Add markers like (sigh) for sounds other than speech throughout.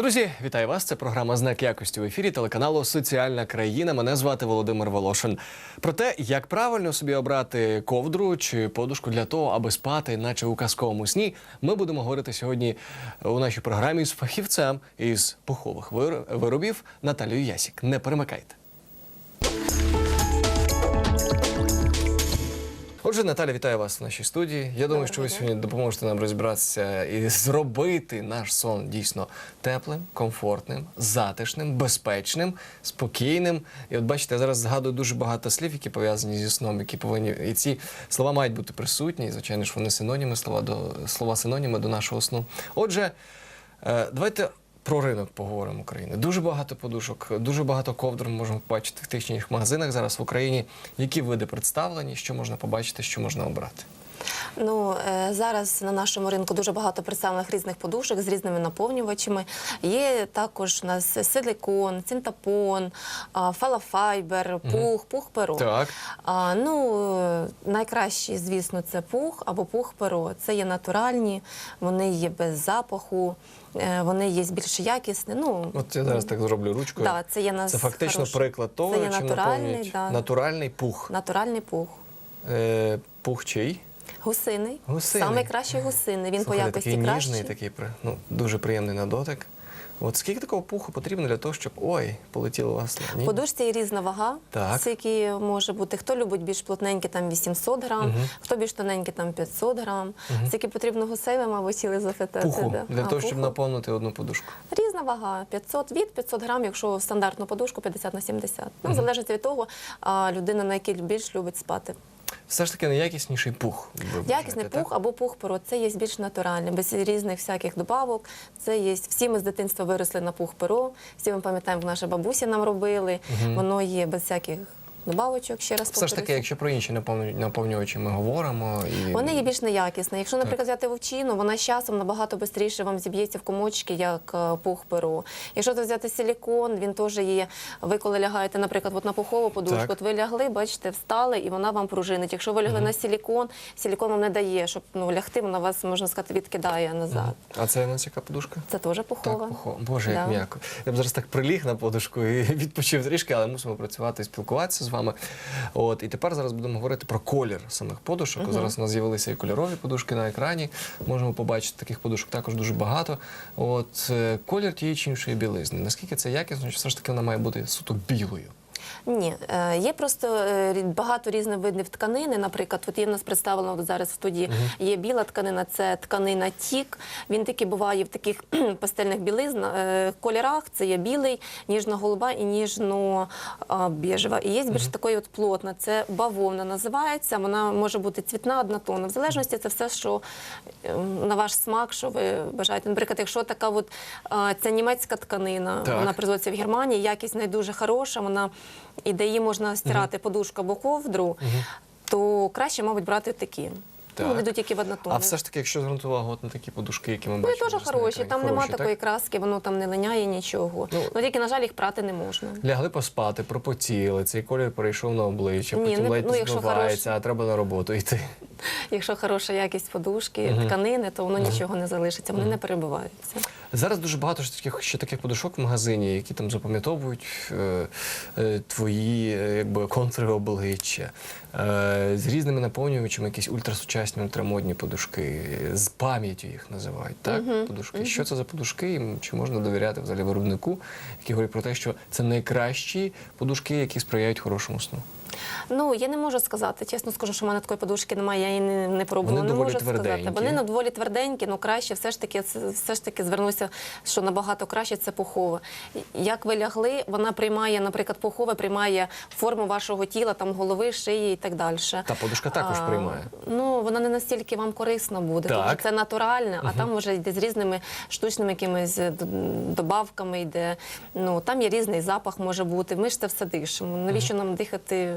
Друзі, вітаю вас! Це програма Знак якості в ефірі телеканалу Соціальна країна. Мене звати Володимир Волошин. Про те, як правильно собі обрати ковдру чи подушку для того, аби спати, наче у казковому сні, ми будемо говорити сьогодні у нашій програмі з фахівцем із пухових вир- виробів Наталією Ясік. Не перемикайте. Отже, Наталя, вітаю вас в нашій студії. Я думаю, що ви дня. сьогодні допоможете нам розібратися і зробити наш сон дійсно теплим, комфортним, затишним, безпечним, спокійним. І от бачите, я зараз згадую дуже багато слів, які пов'язані зі сном, які повинні і ці слова мають бути присутні. І, звичайно ж, вони синоніми, слова до слова синоніми до нашого сну. Отже, е, давайте. Про ринок поговоримо України. Дуже багато подушок, дуже багато ковдр ми можемо побачити в тих чи інших магазинах зараз в Україні. Які види представлені, що можна побачити, що можна обрати? Ну е, зараз на нашому ринку дуже багато представлених різних подушок з різними наповнювачами. Є також у нас силикон, цинтапон, фалафайбер, пух, пух перо. Так. А, ну е, найкращі, звісно, це пух або пух перо. Це є натуральні, вони є без запаху, вони є більш якісні. Ну От я зараз так зроблю ручкою. Да, це є нас Це фактично хороший. приклад того, Це є чим натуральний, да. натуральний пух. натуральний пух. Е, пух чий? Гусиний. Гусиний. Саме кращий гусиний. Він Слухайте, по якості такий кращий. ніжний, такий ну, дуже приємний на дотик. От скільки такого пуху потрібно для того, щоб ой, полетіло вас? В подушці є різна вага, Так. скільки може бути. Хто любить більш плотненькі, там 800 грам, хто більш тоненький, там 500 грам. Скільки потрібно гусейва, мабуть, хотіли запитати. Пуху да? для А, того, щоб наповнити одну подушку. Різна вага 500 від 500 грам, якщо стандартну подушку 50 на 70. Ну, залежить від того, а, людина на якій більш любить спати. Все ж таки найякісніший пух. Якісний так? пух або пух перо це є більш натуральне, без різних всяких добавок. Це є всі ми з дитинства виросли на пух перо. Всі ми пам'ятаємо, як наші бабусі нам робили. Воно є без всяких добавочок. Ще раз Все ж таки, якщо про інші наповню- наповнювачі ми говоримо, і Вони є більш неякісні. Якщо, наприклад, взяти вовчину, вона з часом набагато швидше вам зіб'ється в комочки, як е, пух перо. Якщо то взяти силікон, він теж є. Ви коли лягаєте, наприклад, от на пухову подушку, Так. от ви лягли, бачите, встали, і вона вам пружинить. Якщо ви лягли на силікон, силікон вам не дає, щоб ну лягти, вона вас можна сказати відкидає назад. А це нас яка подушка? Це теж пухова. Так, пухо. Боже, як Да. м'яко. Я б зараз так приліг на подушку і (laughs) відпочив трішки, але мусимо працювати і спілкуватися з вами. От і тепер зараз будемо говорити про колір самих подушок. Зараз у нас з'явилися і кольорові подушки на екрані. Можемо побачити таких подушок також дуже багато. От е, колір тієї чи іншої білизни. Наскільки це якісно, чи все ж таки вона має бути суто білою? Ні, е, є просто е, багато різних видів тканини. Наприклад, от є в нас представлено зараз в студії. Є біла тканина, це тканина тік. Він таки буває в таких пастельних білизн е, кольорах. Це є білий, ніжно-голуба і ніжно-біжева. І є більш такої от плотна. Це бавовна називається. Вона може бути цвітна, однотонна. В залежності це все, що е, на ваш смак, що ви бажаєте. Наприклад, якщо така от ця німецька тканина, Так. вона производиться в Германії, якість не дуже хороша, вона і де її можна стирати подушку або ковдру, то краще, мабуть, брати такі. Так. Ну, вони йдуть тільки в однотонні. А все ж таки, якщо звернути увагу от на такі подушки, які ми Вони бачимо. теж зараз на хороші, екрані. там нема Хороші, такої так? краски, воно там не линяє нічого. Ну, Ну, тільки, на жаль, їх прати не можна. Лягли поспати, пропотіли, цей колір перейшов на обличчя, Ні, потім не- ледь ну, якщо змивається, а треба на роботу йти. Якщо хороша якість подушки, тканини, то воно нічого не залишиться, вони не перебиваються. Зараз дуже багато ж таких ще таких подушок в магазині, які там запам'ятовують е, е, твої е, якби контури обличчя е, з різними наповнювачами, якісь ультрасучасні, ультрамодні подушки, з пам'яттю їх називають. Так, подушки. Що це за подушки? Чи можна довіряти взагалі виробнику, який говорить про те, що це найкращі подушки, які сприяють хорошому сну? Ну, я не можу сказати. Чесно скажу, що в мене такої подушки немає, я її не, не пробувала. Вони не доволі можу сказати. Вони ну, доволі тверденькі, ну краще все ж таки, все ж таки звернуся, що набагато краще це пухове. Як ви лягли, вона приймає, наприклад, пухове приймає форму вашого тіла, там голови, шиї і так далі. Та подушка також А, приймає. Ну, вона не настільки вам корисна буде, Так. тому що це натуральне, а там вже йде з різними штучними якимись д- добавками йде. Ну, там є різний запах може бути. Ми ж це все дишимо. Навіщо нам дихати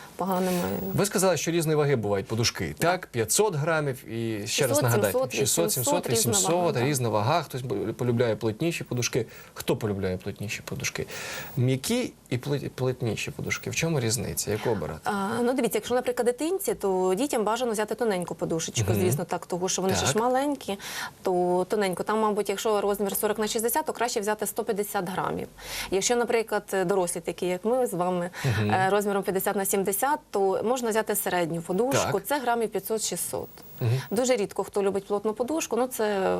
поганими. Ви сказали, що різної ваги бувають подушки. Так, 500 грамів і ще раз 600, нагадайте, 700, 600, 700, 800, 800, різна вага, різна вага. Хтось полюбляє плотніші подушки. Хто полюбляє плотніші подушки? М'які і плит- плотніші подушки. В чому різниця? Яку обирати? А, ну дивіться, якщо, наприклад, дитинці, то дітям бажано взяти тоненьку подушечку, звісно, так, тому що вони ще ж маленькі, то тоненьку. Там, мабуть, якщо розмір 40 на 60, то краще взяти 150 грамів. Якщо, наприклад, дорослі, такі як ми з вами, е, розміром 50 на 70, то можна взяти середню подушку. Так. Це грамів 500-600. Дуже рідко хто любить плотну подушку, ну це.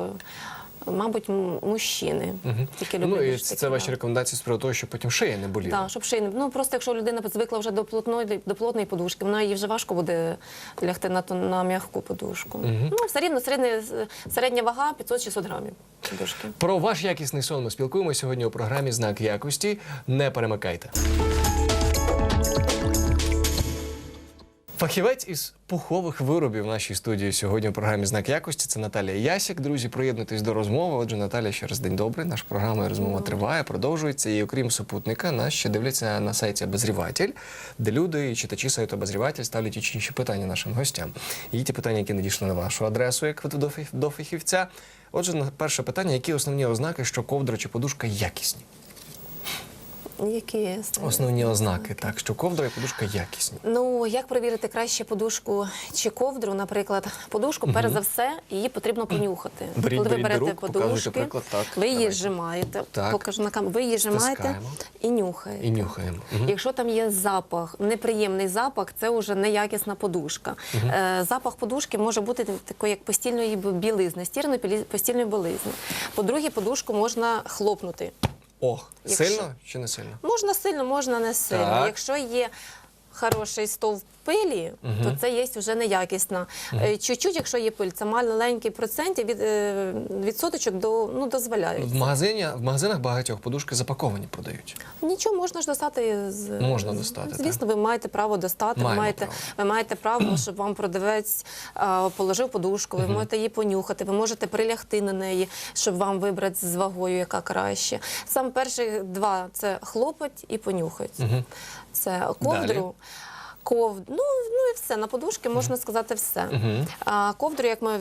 Мабуть, мужчини тільки люблять. Ну і це такі, ваші да. рекомендації з приводу того, щоб потім шия не боліла. Так, щоб шийне. Ну просто якщо людина звикла вже до плотної до плотної подушки, вона їй вже важко буде лягти на ту на м'яку подушку. Ну все рівно середня, середня вага 500-600 грамів подушки. Про ваш якісний сон ми спілкуємося сьогодні у програмі Знак якості. Не перемикайте. Фахівець із пухових виробів в нашій студії сьогодні у програмі Знак якості. Це Наталія Ясік. Друзі, приєднуйтесь до розмови. Отже, Наталія, ще раз день добрий. Наша програма і розмова триває, продовжується. І окрім супутника, нас ще дивляться на сайті Обозріватель, де люди і читачі сайту Обозріватель ставлять ті інші питання нашим гостям. І ті питання, які надійшли на вашу адресу, як до фах- до фахівця. Отже, перше питання: які основні ознаки, що ковдра чи подушка якісні? Які Основні ознаки, так, що ковдра і подушка якісні. Ну як перевірити краще подушку чи ковдру? Наприклад, подушку, перш за все, її потрібно понюхати. Беріть, Коли ви берете подушки, приклад, так, ви її зжимаєте. Так. Покажу на камеру. Ви її зжимаєте і нюхаєте. І нюхаємо. Мгм. Якщо там є запах, неприємний запах, це вже неякісна подушка. Е, запах подушки може бути такої, як постільної білизни, стірної постільної білизни. По-друге, подушку можна хлопнути. Ох, Якщо- сильно чи не сильно? Можна сильно, можна не сильно. Так. Якщо є хороший стовп пилі, то це є вже неякісна. Е, Чуть-чуть, якщо є пиль, це маленький процент від, е, відсоточок до, ну, дозволяють. В, магазині, в магазинах багатьох подушки запаковані продають. Нічого можна ж достати з Можна достати, Звісно, ви маєте право достати. Ви маєте, право. ви маєте право, щоб вам продавець а, положив подушку. Ви можете її понюхати, ви можете прилягти на неї, щоб вам вибрати з вагою, яка краще. Саме перші два це хлопать і понюхать. Це ковдру. Ков... Ну, ну і все. На подушки можна сказати все. А ковдру, як ми,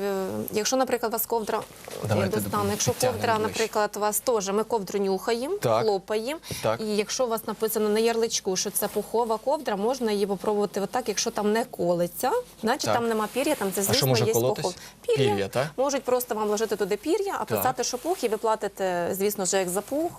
якщо, наприклад, у вас ковдра, Давайте я достану, якщо підтягнемо ковдра, ближче. наприклад, у вас теж, ми ковдру нюхаємо, Так. хлопаємо. Так. І якщо у вас написано на ярличку, що це пухова ковдра, можна її попробувати отак, якщо там не колиться, значить Так. там нема пір'я, там це що звісно може є колотись? пухов. Пір'я, так? Можуть просто вам ложити туди пір'я, а Так. писати, що пух, і ви платите, звісно ж, як за пух.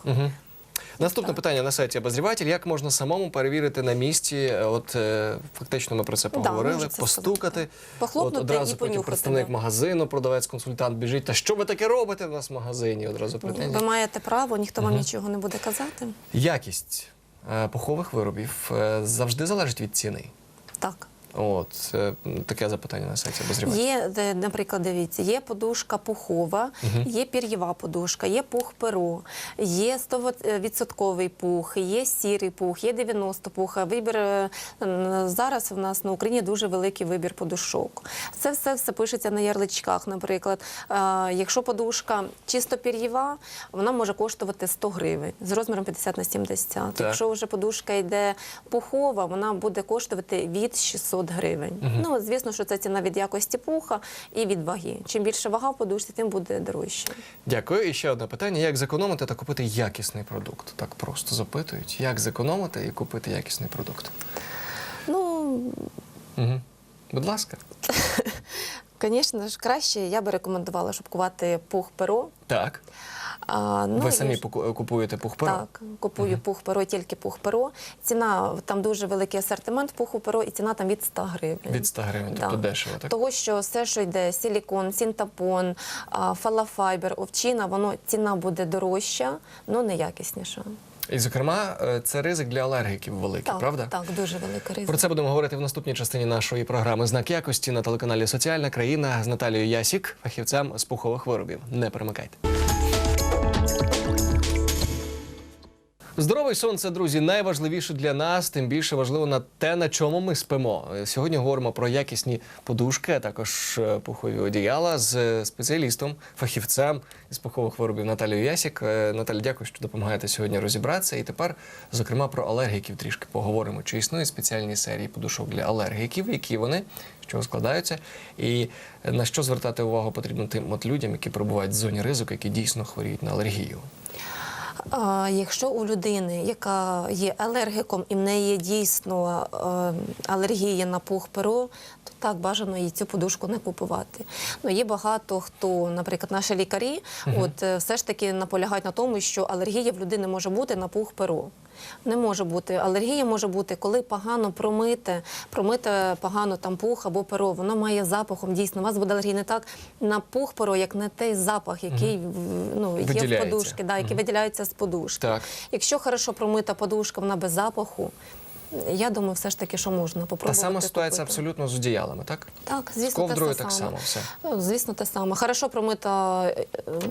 Наступне питання на сайті Обозріватель. Як можна самому перевірити на місці? е, От е, фактично ми про це поговорили, постукати. Похлопнути От одразу і потім представник да. магазину, продавець, консультант біжить. Та що ви таке робите в нас в магазині? Одразу претензії. Ви маєте право, ніхто вам нічого не буде казати. Якість е, пухових виробів завжди залежить від ціни. Так. От е, таке запитання на сайті Обозріватель. Є, наприклад, дивіться, є подушка пухова, є пір'єва подушка, є пух перо, є 100% пух, є сірий пух, є 90 пуха. Вибір е, зараз в нас на Україні дуже великий вибір подушок. Це все, все пишеться на ярличках. Наприклад, Е, якщо подушка чисто пір'єва, вона може коштувати 100 гривень з розміром 50 на 70. Якщо вже подушка йде пухова, вона буде коштувати від 600 гривень. Ну, звісно, що це ціна від якості пуха і від ваги. Чим більше вага в подушці, тим буде дорожче. Дякую. І ще одне питання: як зекономити та купити якісний продукт? Так просто запитують, як зекономити і купити якісний продукт. Ну, Угу. Будь ласка. (laughs) звісно ж, краще я би рекомендувала, щоб купувати пух перо. Так. А, ну, Ви самі поку- купуєте пухперо? Так, купую пух перо, тільки пух перо. Ціна там дуже великий асортимент пуху перо, і ціна там від 100 гривень. Від 100 гривень, тобто дешево, так? Того, що все, що йде, силікон, синтапон, фалафайбер, овчина, воно ціна буде дорожча, але не якісніша. І, зокрема, е, це ризик для алергіків великий, Так, правда? так, дуже велика ризик. Про це будемо говорити в наступній частині нашої програми Знак якості на телеканалі Соціальна країна з Наталією Ясік, фахівцем з пухових виробів. Не перемикайте. Здоровий сон це, друзі, найважливіше для нас, тим більше важливо на те, на чому ми спимо. Сьогодні говоримо про якісні подушки, а також е, пухові одіяла з е, спеціалістом, фахівцем із пухових виробів Наталією Ясік. Е, Наталя, дякую, що допомагаєте сьогодні розібратися. І тепер, зокрема, про алергіків трішки поговоримо. Чи існують спеціальні серії подушок для алергіків, які вони, чого складаються, і на що звертати увагу потрібно тим от людям, які перебувають в зоні ризику, які дійсно хворіють на алергію. Якщо у людини, яка є алергіком, і в неї є дійсно е, алергія на пух перо, то так бажано їй цю подушку не купувати. Ну є багато хто, наприклад, наші лікарі, от е, все ж таки наполягають на тому, що алергія в людини може бути на пух перо. Не може бути. Алергія може бути, коли погано промите, промите погано там пух або перо. Воно має запахом. Дійсно, у вас буде алергія не так на пух перо, як на той запах, який ну, є в подушки, подушці, да, який виділяється з подушки. Так. Якщо хорошо промита подушка, вона без запаху. Я думаю, все ж таки, що можна Та попробувати. сама ситуація купити. абсолютно з одіялами, так? Так, З звісно, ковдрою те так само. Все. Ну, Звісно, те саме. Хорошо промита е,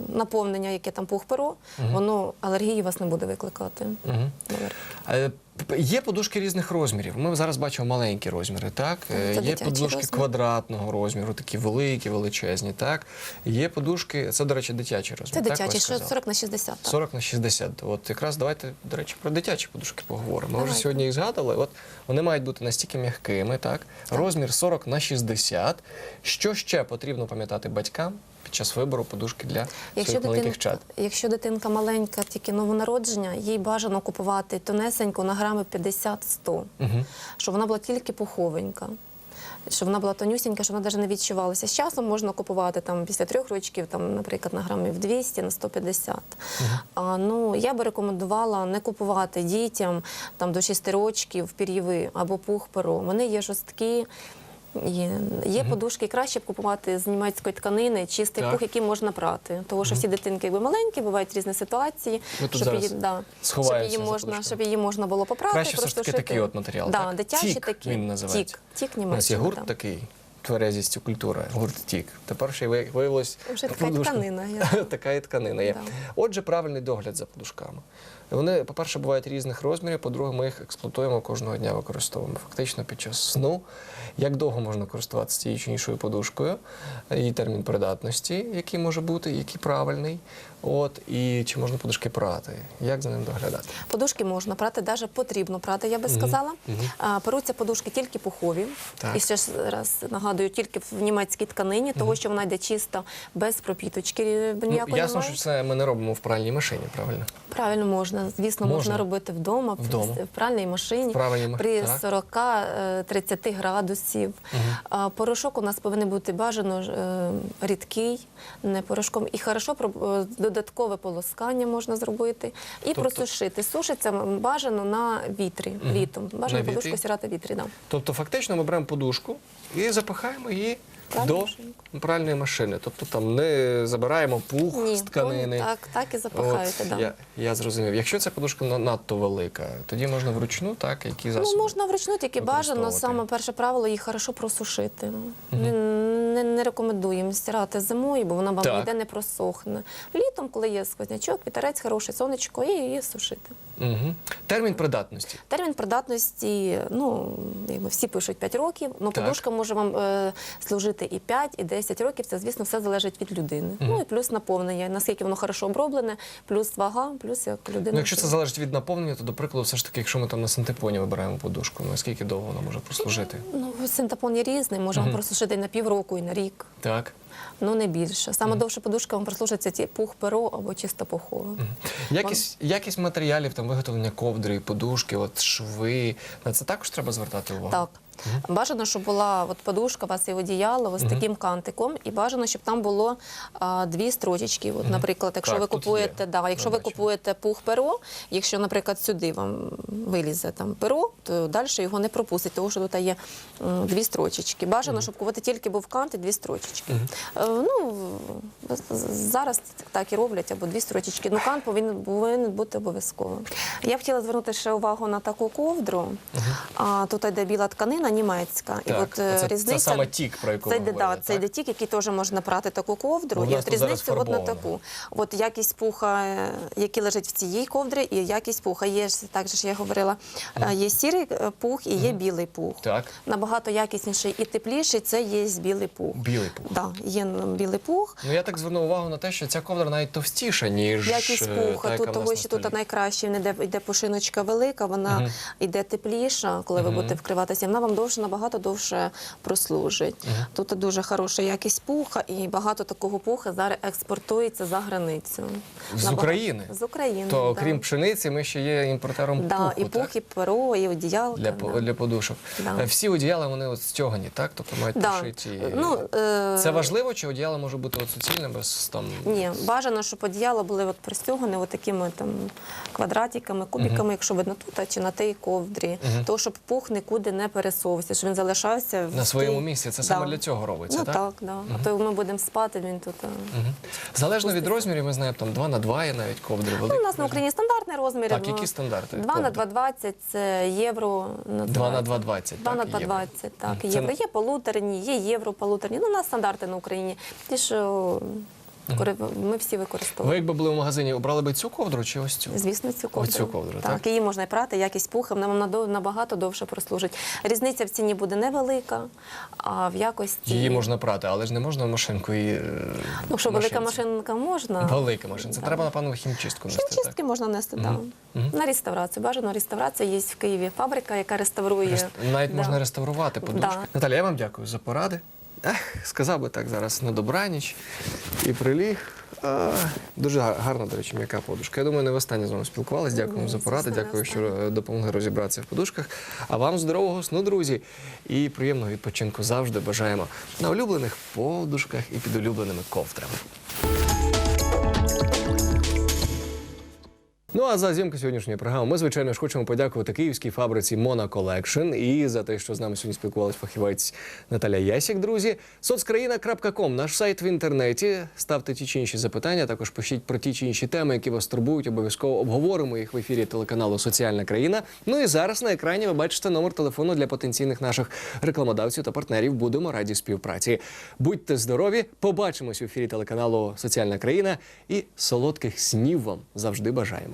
наповнення, яке там пух перо, воно алергії вас не буде викликати. Мгм. Є подушки різних розмірів. Ми зараз бачимо маленькі розміри, так? Так, Е, це Є подушки розмір. квадратного розміру, такі великі, величезні, так? Є подушки, це, до речі, дитячий розмір. Це так, ви що сказали? 40 на 60. Так. 40 на 60. От якраз давайте, до речі, про дитячі подушки поговоримо. Ми вже сьогодні їх згадували. От вони мають бути настільки м'якими, так? Розмір 40 на 60. Що ще потрібно пам'ятати батькам під час вибору подушки для Якщо своїх маленьких чад? якщо дитинка маленька, тільки новонародження, їй бажано купувати тонесеньку на грами 50-100, Угу. щоб вона була тільки пуховенька. Щоб вона була тонюсінька, щоб вона навіть не відчувалася. З часом можна купувати там після трьох років, там, наприклад, на грамів 200, на 150. А, ну, я би рекомендувала не купувати дітям там, до 6 років пір'єви або пух перо. Вони є жорсткі. Є, є подушки, краще б купувати з німецької тканини, чистий Так. пух, який можна прати. Тому що всі дитинки якби маленькі, бувають різні ситуації. Щоб її, да, щоб її можна, щоб її можна було попрати. Краще все ж таки такий от матеріал, Да, так? дитячий Тік такий. він називається. Тік, тік У нас є гурт да. такий. Тверезість і культура, гурт тік. Тепер ще й ви- виявилось. Вже така подушка. тканина (laughs) така і тканина є. Да. Отже, правильний догляд за подушками. Вони, по-перше, бувають різних розмірів, по-друге, ми їх експлуатуємо кожного дня, використовуємо. Фактично під час сну. Як довго можна користуватися тією чи іншою подушкою, її термін придатності, який може бути, який правильний. От, і чи можна подушки прати, як за ним доглядати? Подушки можна прати, навіть потрібно прати, я би сказала. А, Перуться подушки тільки пухові. Так. І ще раз нагадую, тільки в німецькій тканині, того що вона йде чисто без пропіточки. Ніякої Ну, ясно, немає. що це ми не робимо в пральній машині, правильно? Правильно можна. Звісно, можна, Можна. робити вдома, в- Вдома. в пральній машині В при 40-30 градусів. А Порошок у нас повинен бути бажано е, рідкий, не порошком. І хорошо е, додаткове полоскання можна зробити і Тобто- просушити. Сушиться бажано на вітрі літом. Бажано На подушку сірати вітрі. Да. Тобто, фактично, ми беремо подушку і запихаємо її Пральну до машинку. пральної машини. Тобто там не забираємо пух Ні, з тканини. ну, так, так і запихаєте. От, да. я, я зрозумів. Якщо ця подушка на- надто велика, тоді можна вручну, так, які засоби? Ну, можна вручну, тільки бажано використовувати? саме перше правило їх хорошо просушити. Не, не, не рекомендуємо стирати зимою, бо вона вам Так. ніде не просохне. Літом, коли є сквознячок, вітерець хороший, сонечко, і її сушити. Угу. Термін придатності. Термін придатності, ну, якби всі пишуть 5 років, але подушка може вам е, служити і 5, і 10 років. Це, звісно, все залежить від людини. Ну і плюс наповнення, наскільки воно хорошо оброблене, плюс вага, плюс як людина. Ну, якщо це залежить від наповнення, то, до прикладу, все ж таки, якщо ми там на синтепоні вибираємо подушку, наскільки довго вона може прослужити? Ну, синтепон є різний, може вам прослужити і на півроку, на рік. Так. Ну не більше. Саме довша подушка вам прослужиться ці ті пух перо або чисто пухова. Якість, якість матеріалів, там, виготовлення ковдри, подушки, от шви, на це також треба звертати увагу? Так. Бажано, щоб була от подушка, у вас є одіяло ось таким кантиком, і бажано, щоб там було а, дві строчечки. От, наприклад, якщо Так, ви купуєте, да, якщо ви купуєте пух перо, якщо, наприклад, сюди вам вилізе там перо, то далі його не пропустить, тому що тут є м, дві строчечки. Бажано, щоб купувати тільки був кант і дві строчечки. Е, ну, зараз так і роблять, або дві строчечки. Ну, кан повинен, повинен бути обов'язково. Я б хотіла звернути ще увагу на таку ковдру. А, тут йде біла тканина німецька. і от е, це- це саме тік, про яку це ви йде, да, це йде тік, який теж можна прати таку ковдру. Ну, і от різниця от на таку. От якість пуха, е, який лежить в цій ковдрі, і якість пуха. Є так же ж я говорила, е, є сірий пух і є білий пух. Так. Набагато якісніший і тепліший це є білий пух. Білий пух. Да, є білий пух. Ну я так звернув увагу на те, що ця ковдра навіть товстіша, ніж Якість пуха, та, тут того, що тут найкраще йде пушиночка велика, вона йде тепліша, коли ви будете вкриватися. Вона вам довше набагато довше прослужить. Тут дуже хороша якість пуха, і багато такого пуха зараз експортується за границю. З Набагато- України? З України. То да. окрім пшениці, ми ще є імпортером да, пуху, і так? пух, і перо, і одіялка. для, да. для подушок. Да. Е, Всі одіяла вони от стягані, так? Тобто мають Да. пошиті. Ну, е, Це важливо, чи одіяло може бути от суцільне без там. Ні, бажано, щоб одіяла були от пристягані от такими там квадратиками, кубиками, якщо видно тут, а чи на тій ковдрі. Того, щоб пух нікуди не пересовувався, щоб він залишався в На своєму тій- місці. Це саме для цього робиться, ну, так? так? да. А то ми будемо спати, він тут. а. Мгм. Залежно від розмірів, ми знаємо, там 2 на 2 є навіть ковдри великі. Ну, у нас на Україні стандартний розмір. Так, які стандарти 2 на ковдр? 2,20 це євро. 2 на 2,20, 2 на так, 2,20, так, Це- євро. Є полуторні, є євро полуторні. Ну, у нас стандарти на Україні. Ті, що ми всі використовуємо. Ви якби були в магазині, обрали би цю ковдру чи ось цю? Звісно, цю ковдру. Оцю ковдру, так? так? Її можна і прати, якість пуха, вона вам набагато довше прослужить. Різниця в ціні буде невелика, а в якості... Її можна прати, але ж не можна в машинку і. е, Ну, що велика машинка можна. Велика машина. Це треба, напевно, хімчистку нести. Так? Хімчистки можна нести, так. На реставрацію. Бажано реставрація. Є в Києві фабрика, яка реставрує. Навіть можна реставрувати подушки. Наталя, я вам дякую за поради. Ех, сказав би так зараз на добраніч і приліг. А, дуже гарна, до речі, м'яка подушка. Я думаю, не в останнє з вами спілкувалися. Дякую за поради. Дякую, що допомогли розібратися в подушках. А вам здорового сну, друзі, і приємного відпочинку завжди бажаємо на улюблених подушках і під улюбленими ковдрами. Ну а за зйомку сьогоднішньої програми ми, звичайно ж, хочемо подякувати київській фабриці Mona Collection і за те, що з нами сьогодні спілкувалась фахівець Наталя Ясік. Друзі, соцкраїна.ком, наш сайт в інтернеті. Ставте ті чи інші запитання. Також пишіть про ті чи інші теми, які вас турбують. Обов'язково обговоримо їх в ефірі телеканалу Соціальна країна. Ну і зараз на екрані ви бачите номер телефону для потенційних наших рекламодавців та партнерів. Будемо раді співпраці. Будьте здорові! Побачимось в ефірі телеканалу Соціальна країна і солодких снів вам завжди бажаємо.